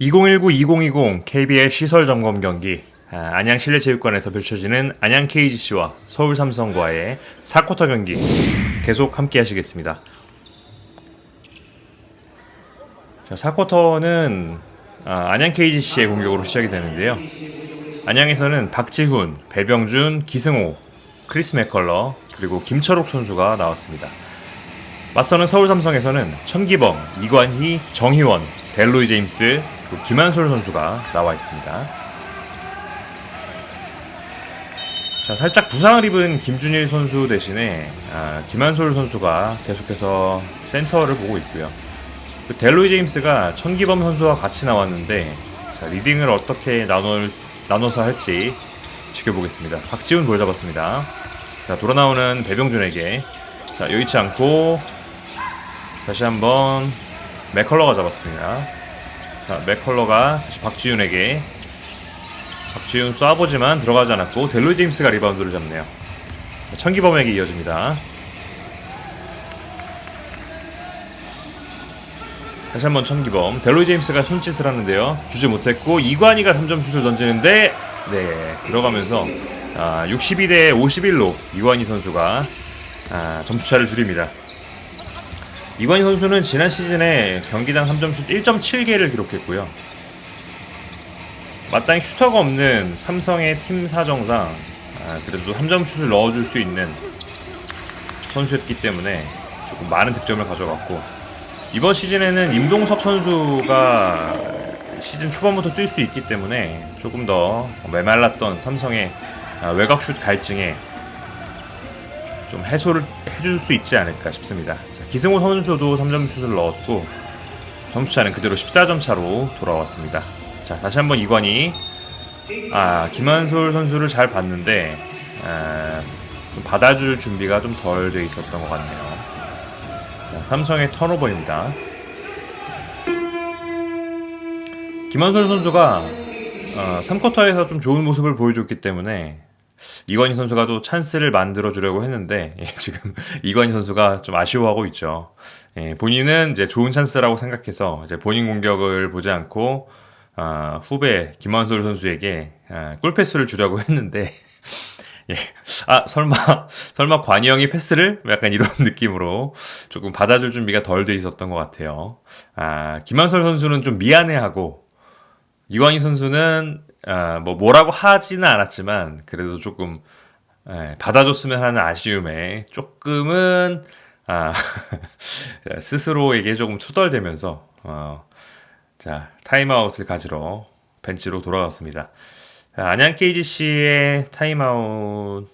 2019-2020 KBL 시설 점검 경기 아, 안양 실내체육관에서 펼쳐지는 안양 KGC와 서울 삼성과의 4쿼터 경기 계속 함께 하시겠습니다. 자, 4쿼터는 아, 안양 KGC의 공격으로 시작이 되는데요. 안양에서는 박지훈, 배병준, 기승호, 크리스 맥컬러 그리고 김철옥 선수가 나왔습니다. 맞서는 서울 삼성에서는 천기범, 이관희, 정희원, 델로이 제임스, 김한솔 선수가 나와 있습니다. 자, 살짝 부상을 입은 김준일 선수 대신에 아, 김한솔 선수가 계속해서 센터를 보고 있고요. 그 델로이 제임스가 천기범 선수와 같이 나왔는데 자, 리딩을 어떻게 나눠, 나눠서 할지 지켜보겠습니다. 박지훈 볼 잡았습니다. 자, 돌아 나오는 배병준에게 자, 여의치 않고 다시 한번 맥컬러가 잡았습니다. 자, 맥컬러가 다시 박지훈에게 박지훈 쏴보지만 들어가지 않았고 델로이 제임스가 리바운드를 잡네요. 자, 천기범에게 이어집니다. 다시 한번 천기범 델로이 제임스가 손짓을 하는데요. 주지 못했고 이관희가 3점 슛을 던지는데 네 들어가면서 아, 62대 51로 이관희 선수가 아, 점수차를 줄입니다. 이관희 선수는 지난 시즌에 경기당 3점슛 1.7개를 기록했고요. 마땅히 슈터가 없는 삼성의 팀 사정상 아, 그래도 3점슛을 넣어줄 수 있는 선수였기 때문에 조금 많은 득점을 가져갔고 이번 시즌에는 임동섭 선수가 시즌 초반부터 뛸 수 있기 때문에 조금 더 메말랐던 삼성의 아, 외곽슛 갈증에 좀 해소를 해줄 수 있지 않을까 싶습니다. 자, 기승호 선수도 3점 슛을 넣었고 점수차는 그대로 14점 차로 돌아왔습니다. 자 다시 한번 이관이 아 김한솔 선수를 잘 봤는데 아, 좀 받아줄 준비가 좀 덜 돼 있었던 것 같네요. 자, 삼성의 턴오버입니다. 김한솔 선수가 어, 3쿼터에서 좀 좋은 모습을 보여줬기 때문에 이관희 선수가 또 찬스를 만들어 주려고 했는데 예, 지금 이관희 선수가 좀 아쉬워하고 있죠. 예, 본인은 이제 좋은 찬스라고 생각해서 이제 본인 공격을 보지 않고 아, 후배 김한솔 선수에게 아, 꿀 패스를 주려고 했는데 예. 아 설마 설마 관이 형이 패스를 약간 이런 느낌으로 조금 받아줄 준비가 덜 돼 있었던 것 같아요. 아 김한솔 선수는 좀 미안해하고 이관희 선수는 아, 뭐 뭐라고 하지는 않았지만 그래도 조금 예, 받아줬으면 하는 아쉬움에 조금은 아, 스스로에게 조금 투덜대면서 어, 자 타임아웃을 가지러 벤치로 돌아갔습니다. 자, 안양 KGC의 타임아웃이었습니다.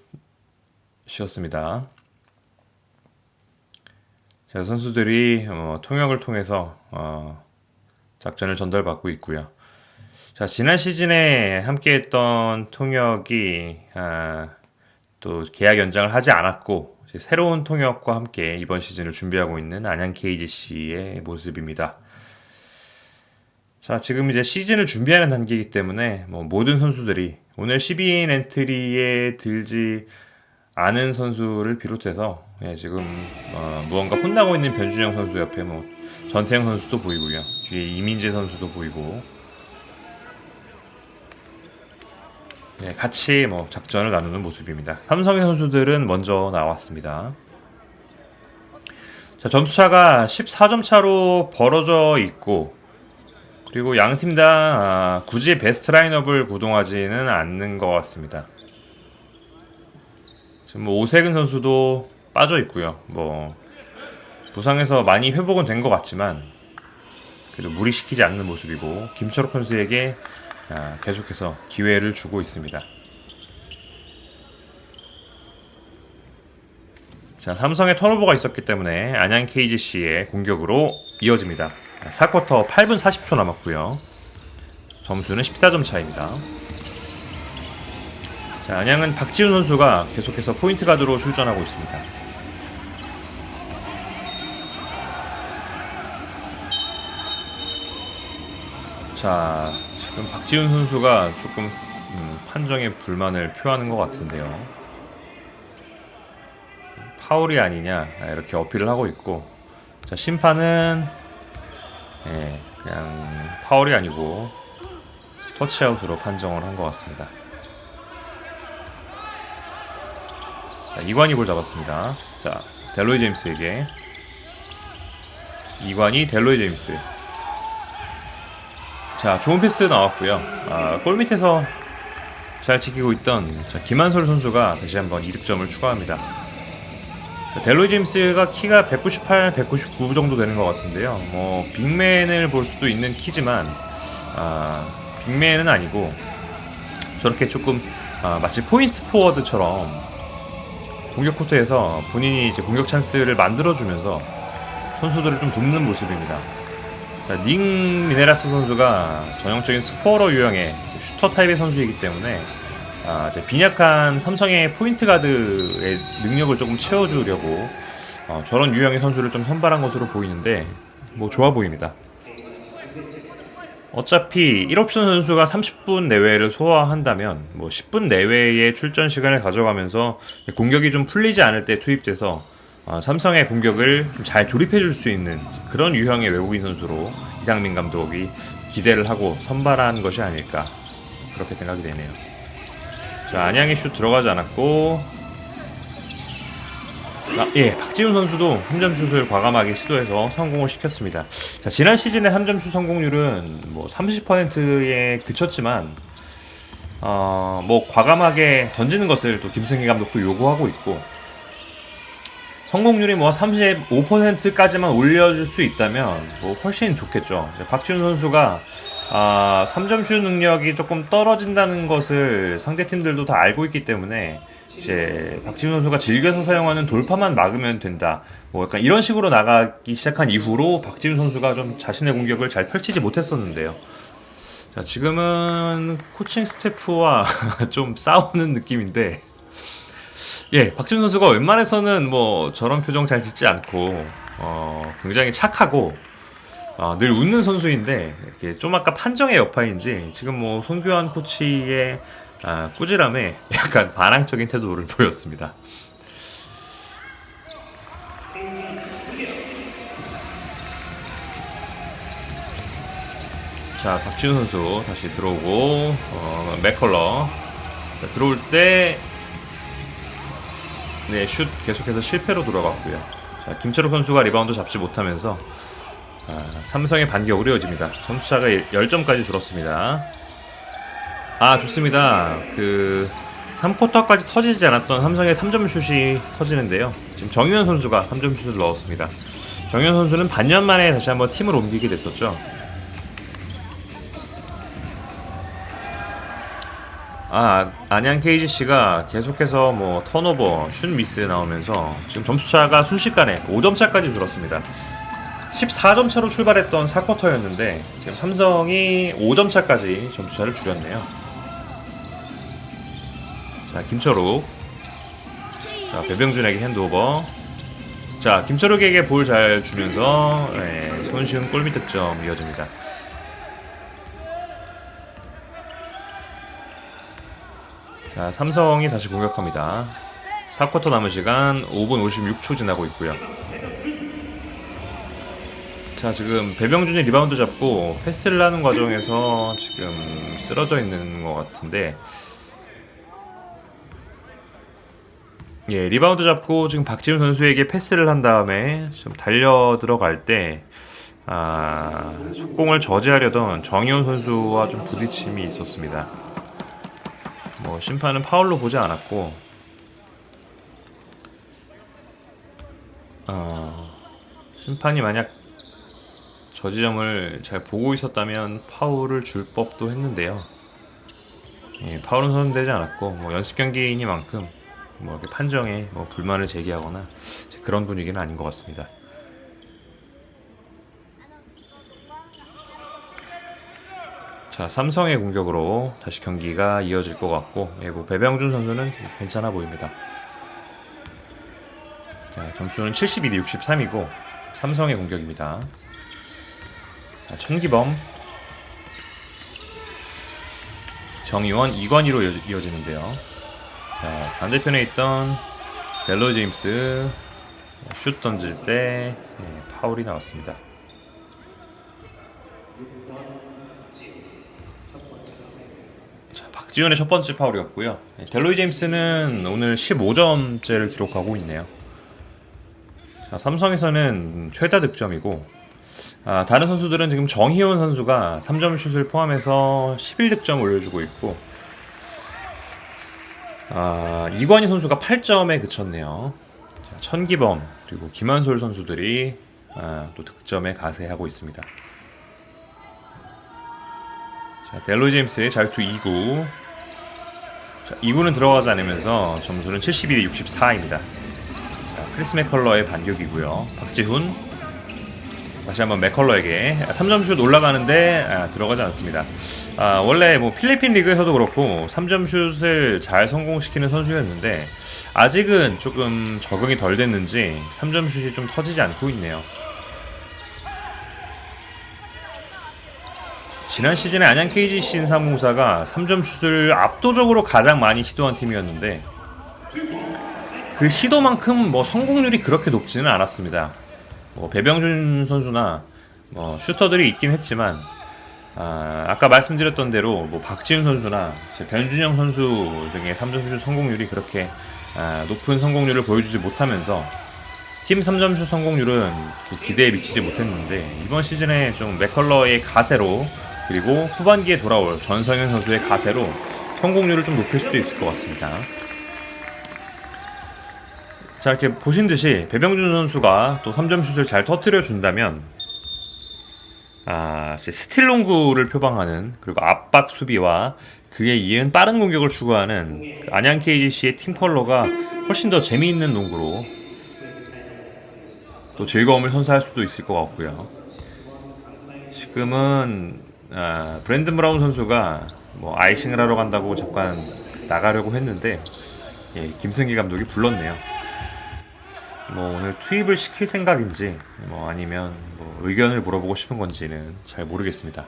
자, 선수들이 어, 통역을 통해서 어, 작전을 전달받고 있고요. 자, 지난 시즌에 함께했던 통역이 아, 또 계약 연장을 하지 않았고 새로운 통역과 함께 이번 시즌을 준비하고 있는 안양 KGC의 모습입니다. 자, 지금 이제 시즌을 준비하는 단계이기 때문에 뭐 모든 선수들이 오늘 12인 엔트리에 들지 않은 선수를 비롯해서 예, 지금 어, 무언가 혼나고 있는 변준영 선수 옆에 뭐 전태영 선수도 보이고요. 뒤에 이민재 선수도 보이고 네, 같이 뭐 작전을 나누는 모습입니다. 삼성의 선수들은 먼저 나왔습니다. 자, 점수차가 14점 차로 벌어져 있고 그리고 양 팀다 아, 굳이 베스트 라인업을 구동하지는 않는 것 같습니다. 지금 뭐 오세근 선수도 빠져 있고요. 뭐 부상에서 많이 회복은 된 것 같지만 그래도 무리시키지 않는 모습이고 김철욱 선수에게 아, 계속해서 기회를 주고 있습니다. 자, 삼성의 턴오버가 있었기 때문에 안양 KGC의 공격으로 이어집니다. 4쿼터 8분 40초 남았고요. 점수는 14점 차입니다. 자, 안양은 박지훈 선수가 계속해서 포인트 가드로 출전하고 있습니다. 자, 지금 박지훈 선수가 조금 음, 판정에 불만을 표하는 것 같은데요. 파울이 아니냐 이렇게 어필을 하고 있고, 자 심판은 예, 그냥 파울이 아니고 터치아웃으로 판정을 한 것 같습니다. 자, 이관이 볼 잡았습니다. 자, 델로이 제임스에게 이관이 델로이 제임스. 자, 좋은 패스 나왔고요. 아, 골 밑에서 잘 지키고 있던 자, 김한솔 선수가 다시 한번 이득점을 추가합니다. 자, 델로이 제임스가 키가 198, 199 정도 되는 것 같은데요. 뭐 빅맨을 볼 수도 있는 키지만 아, 빅맨은 아니고 저렇게 조금 아, 마치 포인트 포워드처럼 공격 코트에서 본인이 이제 공격 찬스를 만들어주면서 선수들을 좀 돕는 모습입니다. 자, 닉 미네라스 선수가 전형적인 스포러 유형의 슈터 타입의 선수이기 때문에 아, 이제 빈약한 삼성의 포인트 가드의 능력을 조금 채워주려고 어, 저런 유형의 선수를 좀 선발한 것으로 보이는데 뭐 좋아 보입니다. 어차피 1옵션 선수가 30분 내외를 소화한다면 뭐 10분 내외의 출전 시간을 가져가면서 공격이 좀 풀리지 않을 때 투입돼서 어, 삼성의 공격을 좀 잘 조립해 줄 수 있는 그런 유형의 외국인 선수로 이상민 감독이 기대를 하고 선발한 것이 아닐까 그렇게 생각이 되네요. 자 안양의 슛 들어가지 않았고 아, 예, 박지훈 선수도 3점 슛을 과감하게 시도해서 성공을 시켰습니다. 자, 지난 시즌의 3점 슛 성공률은 뭐 30%에 그쳤지만 어, 뭐 과감하게 던지는 것을 또 김승희 감독도 요구하고 있고 성공률이 뭐 35%까지만 올려줄 수 있다면 뭐 훨씬 좋겠죠. 박지훈 선수가 아, 3점 슛 능력이 조금 떨어진다는 것을 상대 팀들도 다 알고 있기 때문에 이제 박지훈 선수가 즐겨서 사용하는 돌파만 막으면 된다. 뭐 약간 이런 식으로 나가기 시작한 이후로 박지훈 선수가 좀 자신의 공격을 잘 펼치지 못했었는데요. 자, 지금은 코칭 스태프와 좀 싸우는 느낌인데 예, 박지훈 선수가 웬만해서는 뭐 저런 표정 잘 짓지 않고 어, 굉장히 착하고 어, 늘 웃는 선수인데 이렇게 좀 아까 판정의 여파인지 지금 뭐 손규환 코치의 아, 꾸지람에 약간 반항적인 태도를 보였습니다. 자, 박지훈 선수 다시 들어오고 어, 맥컬러 자, 들어올 때 네, 슛 계속해서 실패로 들어갔고요. 자, 김철욱 선수가 리바운드 잡지 못하면서 아, 삼성의 반격으로 이어집니다. 점수차가 10점까지 줄었습니다. 아, 좋습니다. 그 3쿼터까지 터지지 않았던 삼성의 3점 슛이 터지는데요. 지금 정유현 선수가 3점 슛을 넣었습니다. 정유현 선수는 반년 만에 다시 한번 팀을 옮기게 됐었죠. 아, 안양 KGC가 계속해서 뭐 턴오버, 슛 미스 나오면서 지금 점수차가 순식간에 5점 차까지 줄었습니다. 14점 차로 출발했던 4쿼터였는데 지금 삼성이 5점 차까지 점수차를 줄였네요. 자, 김철욱. 자, 배병준에게 핸드오버. 자, 김철욱에게 볼 잘 주면서 네, 손쉬운 골밑 득점 이어집니다. 자, 삼성이 다시 공격합니다. 4쿼터 남은 시간 5분 56초 지나고 있고요. 자, 지금 배병준이 리바운드 잡고 패스를 하는 과정에서 지금 쓰러져 있는 것 같은데 예, 리바운드 잡고 지금 박지훈 선수에게 패스를 한 다음에 좀 달려 들어갈 때 아, 속공을 저지하려던 정희원 선수와 좀 부딪힘이 있었습니다. 뭐 심판은 파울로 보지 않았고 어, 심판이 만약 저 지점을 잘 보고 있었다면 파울을 줄 법도 했는데요. 예, 파울은 선언되지 않았고 뭐 연습 경기이니만큼 뭐 판정에 뭐 불만을 제기하거나 그런 분위기는 아닌 것 같습니다. 자 삼성의 공격으로 다시 경기가 이어질 것 같고 예, 뭐 배병준 선수는 괜찮아 보입니다. 자 점수는 72 대 63이고 삼성의 공격입니다. 자, 천기범 정의원 이관희로 이어지- 이어지는데요. 자, 반대편에 있던 델로 제임스 슛 던질 때 예, 파울이 나왔습니다. 자, 박 지훈의 첫 번째 파울이었고요. 네, 델로이 제임스는 오늘 15점째를 기록하고 있네요. 자, 삼성에서는 최다 득점이고 아, 다른 선수들은 지금 정희원 선수가 3점 슛을 포함해서 11득점 올려주고 있고 아, 이관희 선수가 8점에 그쳤네요. 자, 천기범 그리고 김한솔 선수들이 아, 또 득점에 가세하고 있습니다. 자, 델로이 제임스의 잘투 2구. 자, 2구는 들어가지 않으면서 점수는 71대 64입니다. 자, 크리스 맥컬러의 반격이고요. 박지훈 다시 한번 맥컬러에게 3점 슛 올라가는데 아, 들어가지 않습니다. 아, 원래 뭐 필리핀 리그에서도 그렇고 3점 슛을 잘 성공시키는 선수였는데 아직은 조금 적응이 덜 됐는지 3점 슛이 좀 터지지 않고 있네요. 지난 시즌에 안양 KG 신사무사가 3점 슛을 압도적으로 가장 많이 시도한 팀이었는데 그 시도만큼 뭐 성공률이 그렇게 높지는 않았습니다. 뭐 배병준 선수나 뭐 슈터들이 있긴 했지만 아, 아까 말씀드렸던 대로 뭐 박지훈 선수나 변준영 선수 등의 3점슛 성공률이 그렇게 아, 높은 성공률을 보여주지 못하면서 팀 3점슛 성공률은 그 기대에 미치지 못했는데 이번 시즌에 좀 맥컬러의 가세로 그리고 후반기에 돌아올 전성현 선수의 가세로 성공률을 좀 높일 수도 있을 것 같습니다. 자 이렇게 보신 듯이 배병준 선수가 또 3점 슛을 잘 터뜨려 준다면 아 스틸 농구를 표방하는 그리고 압박 수비와 그에 이은 빠른 공격을 추구하는 그 안양 KGC의 팀 컬러가 훨씬 더 재미있는 농구로 또 즐거움을 선사할 수도 있을 것 같고요. 지금은 아, 브랜든 브라운 선수가 뭐 아이싱을 하러 간다고 잠깐 나가려고 했는데 예, 김승기 감독이 불렀네요. 뭐 오늘 투입을 시킬 생각인지 뭐 아니면 뭐 의견을 물어보고 싶은 건지는 잘 모르겠습니다.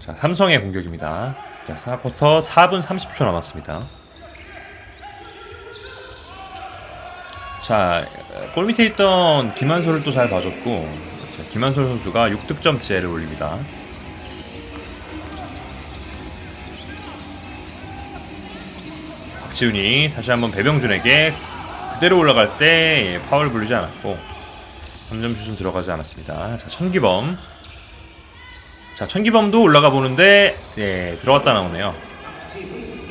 자 삼성의 공격입니다. 자 4쿼터 4분 30초 남았습니다. 자 골 밑에 있던 김한솔을 또 잘 봐줬고 자, 김한솔 선수가 6득점째를 올립니다. 박지훈이 다시 한번 배병준에게 그대로 올라갈 때 예, 파울 불리지 않았고 3점 슛은 들어가지 않았습니다. 자 천기범 자 천기범도 올라가 보는데 예, 들어갔다 나오네요.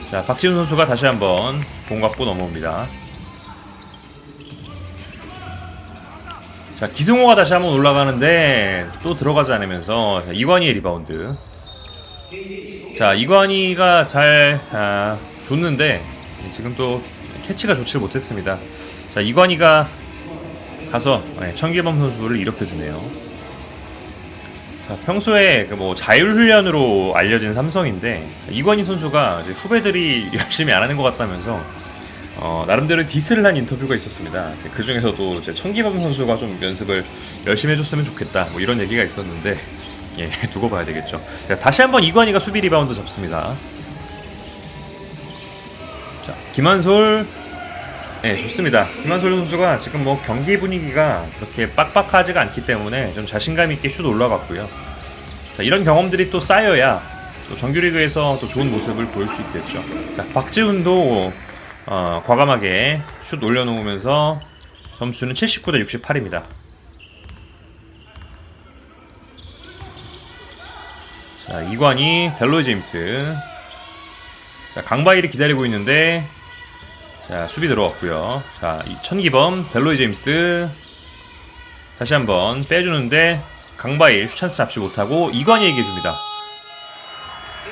자 박지훈 선수가 다시 한번 공 갖고 넘어옵니다. 자 기승호가 다시 한번 올라가는데 또 들어가지 않으면서 자, 이관희의 리바운드. 자 이관희가 잘 아, 줬는데 지금 또 캐치가 좋지 못했습니다. 자 이관희가 가서 네, 청기범 선수를 일으켜 주네요. 자 평소에 그 뭐 자율 훈련으로 알려진 삼성인데 자, 이관희 선수가 후배들이 열심히 안 하는 것 같다면서 어, 나름대로 디스를 한 인터뷰가 있었습니다. 그 중에서도 청기범 선수가 좀 연습을 열심히 해줬으면 좋겠다. 뭐 이런 얘기가 있었는데 예 두고 봐야 되겠죠. 자, 다시 한번 이관희가 수비 리바운드 잡습니다. 자, 김한솔. 네, 좋습니다. 김한솔 선수가 지금 뭐 경기 분위기가 그렇게 빡빡하지가 않기 때문에 좀 자신감 있게 슛 올라갔고요. 자, 이런 경험들이 또 쌓여야 또 정규리그에서 또 좋은 모습을 보일 수 있겠죠. 자, 박지훈도 어, 과감하게 슛 올려놓으면서 점수는 79 대 68입니다. 자, 이관이 델로이 제임스. 자, 강바일이 기다리고 있는데 자, 수비 들어왔고요. 자, 이 천기범, 델로이 제임스 다시 한번 빼주는데 강바일 슈찬스 잡지 못하고 이관희에게 줍니다.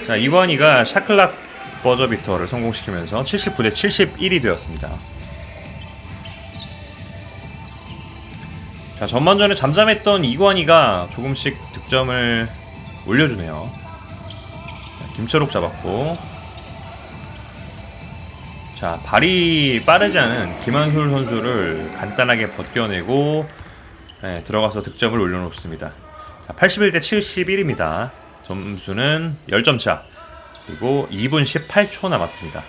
자, 이관희가 샤클락 버저비터를 성공시키면서 79대 71이 되었습니다. 자, 전반전에 잠잠했던 이관희가 조금씩 득점을 올려주네요. 자, 김철욱 잡았고 자, 발이 빠르지 않은 김한솔 선수를 간단하게 벗겨내고 네, 들어가서 득점을 올려놓습니다. 자, 81대 71입니다. 점수는 10점 차. 그리고 2분 18초 남았습니다.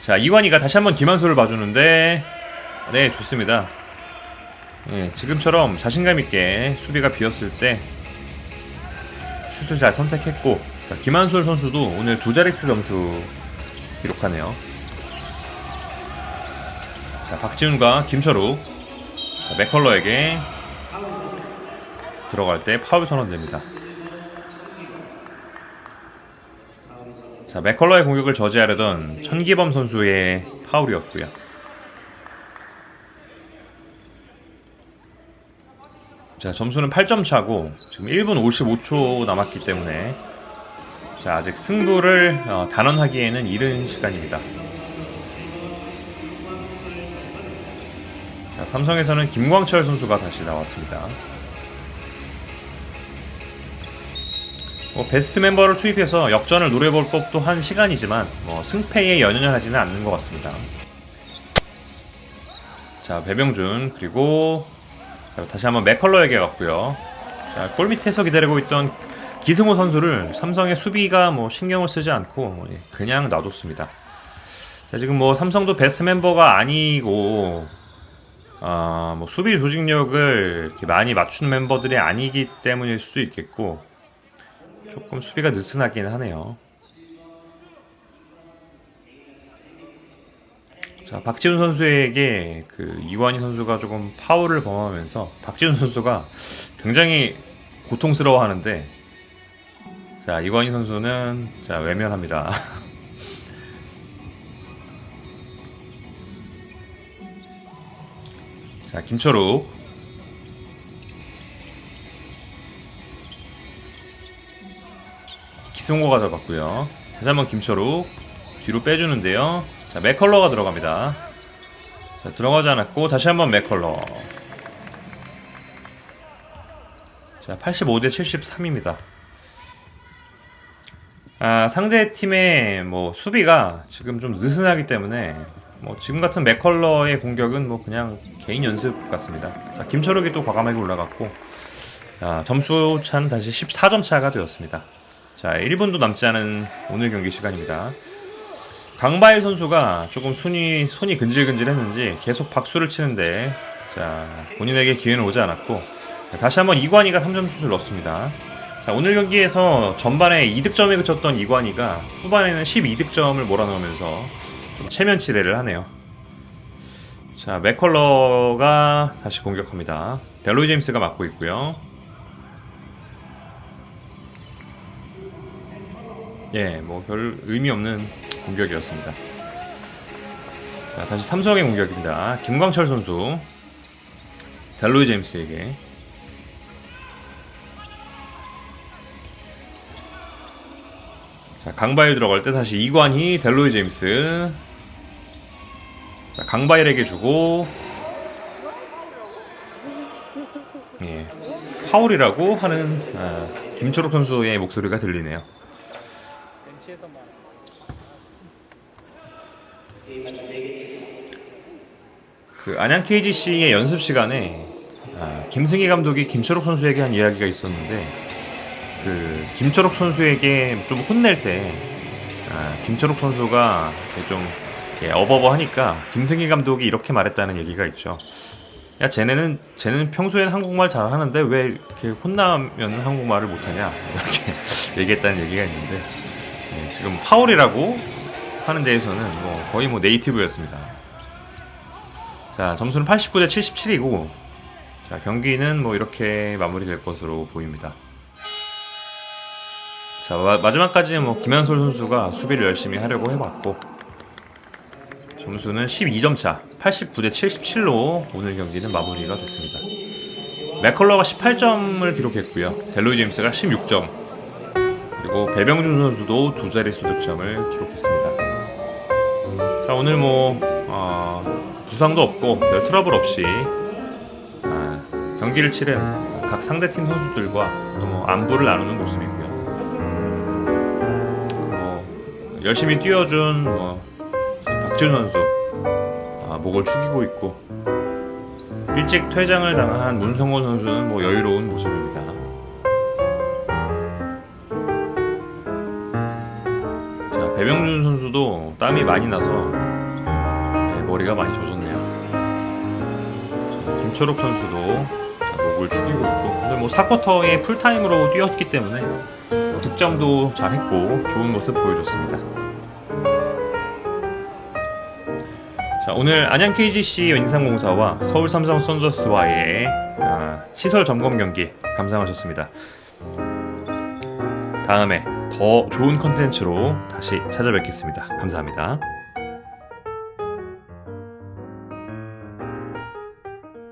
자, 이관희가 다시 한번 김한솔을 봐주는데, 네, 좋습니다. 예, 지금처럼 자신감 있게 수비가 비었을 때, 슛을 잘 선택했고 자, 김한솔 선수도 오늘 두 자릿수 점수 기록하네요. 자, 박지훈과 김철욱 자, 맥컬러에게 들어갈 때 파울 선언됩니다. 자, 맥컬러의 공격을 저지하려던 천기범 선수의 파울이었고요. 자, 점수는 8점 차고 지금 1분 55초 남았기 때문에 자, 아직 승부를 어, 단언하기에는 이른 시간입니다. 삼성에서는 김광철 선수가 다시 나왔습니다. 뭐 베스트 멤버를 투입해서 역전을 노려볼 법도 한 시간이지만 뭐 승패에 연연하지는 않는 것 같습니다. 자 배병준 그리고 자, 다시 한번 맥컬러에게 갔고요. 자, 골 밑에서 기다리고 있던 기승호 선수를 삼성의 수비가 뭐 신경을 쓰지 않고 예, 그냥 놔뒀습니다. 자, 지금 뭐 삼성도 베스트 멤버가 아니고 아, 뭐 수비 조직력을 이렇게 많이 맞추는 멤버들이 아니기 때문일 수도 있겠고 조금 수비가 느슨하긴 하네요. 자, 박지훈 선수에게 그 이관희 선수가 조금 파울을 범하면서 박지훈 선수가 굉장히 고통스러워하는데 자, 이관희 선수는 자, 외면합니다. 자, 김철욱 기승호가 잡았고요. 다시 한번 김철욱 뒤로 빼주는데요. 자 맥컬러가 들어갑니다. 자 들어가지 않았고 다시 한번 맥컬러. 자 85대 73입니다. 아 상대 팀의 뭐 수비가 지금 좀 느슨하기 때문에 뭐 지금 같은 맥컬러의 공격은 뭐 그냥 개인 연습 같습니다. 자 김철욱이 또 과감하게 올라갔고 아, 점수 차는 다시 14점 차가 되었습니다. 자, 1분도 남지 않은 오늘 경기 시간입니다. 강바일 선수가 조금 손이, 손이 근질근질했는지 계속 박수를 치는데, 자, 본인에게 기회는 오지 않았고, 다시 한번 이관희가 3점 슛을 넣습니다. 자, 오늘 경기에서 전반에 2득점에 그쳤던 이관희가 후반에는 12득점을 몰아넣으면서 좀 체면 치레를 하네요. 자, 맥컬러가 다시 공격합니다. 델로이 제임스가 맡고 있고요. 예, 뭐 별 의미 없는 공격이었습니다. 자, 다시 삼성의 공격입니다. 김광철 선수 델로이 제임스에게 자, 강바일 들어갈 때 다시 이관희 델로이 제임스. 자, 강바일에게 주고. 예, 파울이라고 하는 아, 김초록 선수의 목소리가 들리네요. 그 안양 KGC의 연습 시간에 아, 김승희 감독이 김철욱 선수에게 한 이야기가 있었는데 그 김철욱 선수에게 좀 혼낼 때 아, 김철욱 선수가 좀 이렇게 어버버하니까 김승희 감독이 이렇게 말했다는 얘기가 있죠. 야 쟤네는 쟤는 평소엔 한국말 잘하는데 왜 이렇게 혼나면 한국말을 못하냐 이렇게 얘기했다는 얘기가 있는데 예, 지금 파울이라고 하는 데에서는 뭐 거의 뭐 네이티브였습니다. 자, 점수는 89대 77이고, 자, 경기는 뭐 이렇게 마무리될 것으로 보입니다. 자, 마, 마지막까지 뭐 김한솔 선수가 수비를 열심히 하려고 해봤고, 점수는 12점 차, 89대 77로 오늘 경기는 마무리가 됐습니다. 맥컬러가 18점을 기록했고요. 델로이 제임스가 16점, 그리고 배병준 선수도 두 자릿수 득점을 기록했습니다. 자, 오늘 뭐, 어, 부상도 없고 별 트러블 없이 아, 경기를 치른 각 상대팀 선수들과 또 뭐 안부를 나누는 모습이고요. 열심히 뛰어준 뭐 박지훈 선수 아, 목을 축이고 있고 일찍 퇴장을 당한 문성곤 선수는 뭐 여유로운 모습입니다. 자 배병준 선수도 땀이 많이 나서 네, 머리가 많이 젖었네요. 자, 김철욱 선수도 자, 목을 축이고 있고, 근데 뭐 4쿼터에 풀타임으로 뛰었기 때문에 뭐 득점도 잘했고 좋은 모습 보여줬습니다. 자, 오늘 안양 KGC 인삼공사와 서울 삼성 선저스와의 아, 시설 점검 경기 감상하셨습니다. 다음에 더 좋은 컨텐츠로 다시 찾아뵙겠습니다. 감사합니다.